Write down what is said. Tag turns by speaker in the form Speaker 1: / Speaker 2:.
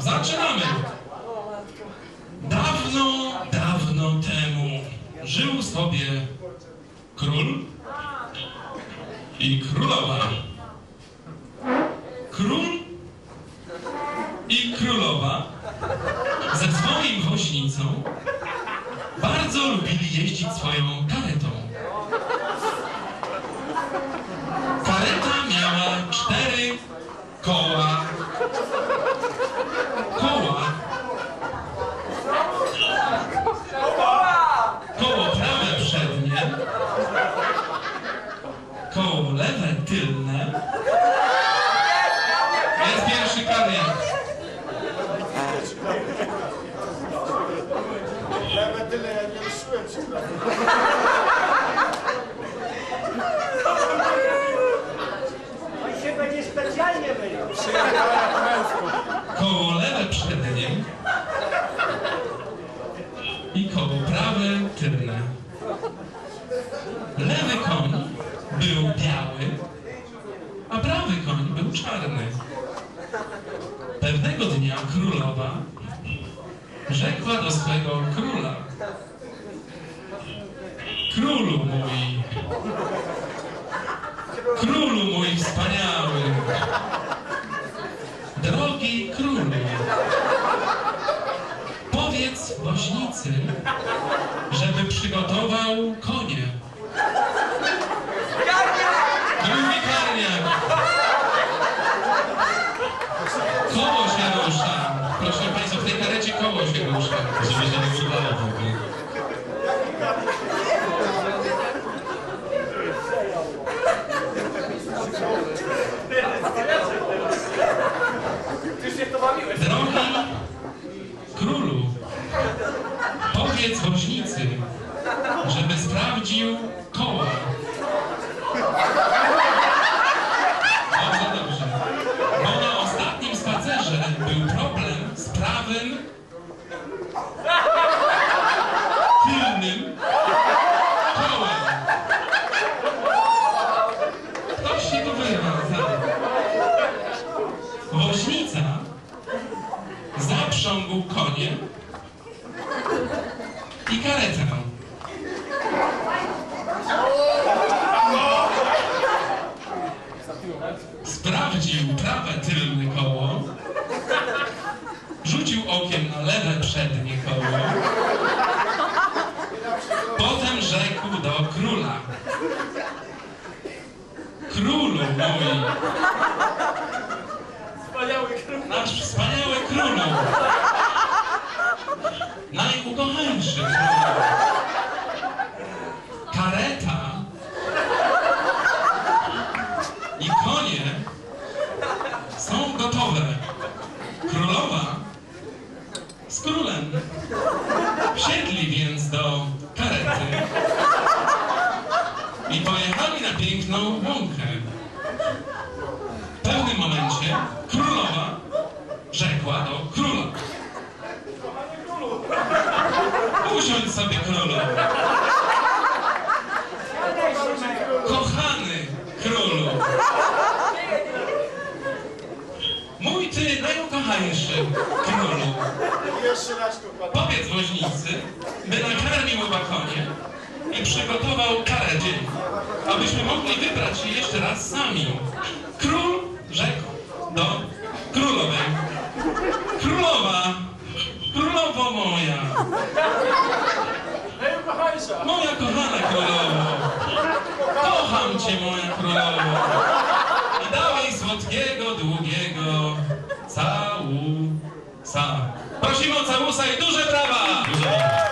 Speaker 1: zaczynamy. Dawno, dawno temu żył sobie król i królowa. Król i królowa ze swoim woźnicą bardzo lubili jeździć swoją karetą. Lewe tylne. Jest pierwszy karier.
Speaker 2: Nawet tyle ja nie ruszyłem się
Speaker 3: się będzie specjalnie mylił.
Speaker 1: Koło lewe przednie. I koło prawe tylne. Lewy koń był biały, a prawy koń był czarny. Pewnego dnia królowa rzekła do swego króla. Królu mój, królu mój wspaniały, drogi królu, powiedz woźnicy, żeby przygotował konie. Koło się
Speaker 4: nie
Speaker 3: bawiłeś.
Speaker 1: Drogi królu, powiedz woźnicy, żeby sprawdził koła. Killing. Killing. Okiem na lewe przednie koło, potem rzekł do króla. Królu mój,
Speaker 3: Wspaniały król.
Speaker 1: Nasz wspaniały królu! Najukochańszy królu! Kareta i konie są gotowe. Królowa królem wsiedli więc do karety i pojechali na piękną łąkę. W pewnym momencie królowa rzekła do króla. Usiądź sobie królu. Kochany królu. Mój ty najukochańszy królu. Powiedz woźnicy, by nakarmił oba konie i przygotował karety, abyśmy mogli wybrać się jeszcze raz sami. Król rzekł do królowej. Królowa, królowo moja, moja kochana królowo, kocham cię moja królowo i dawaj słodkiego, długiego całusa. Prosimy o całusa i duże brawa!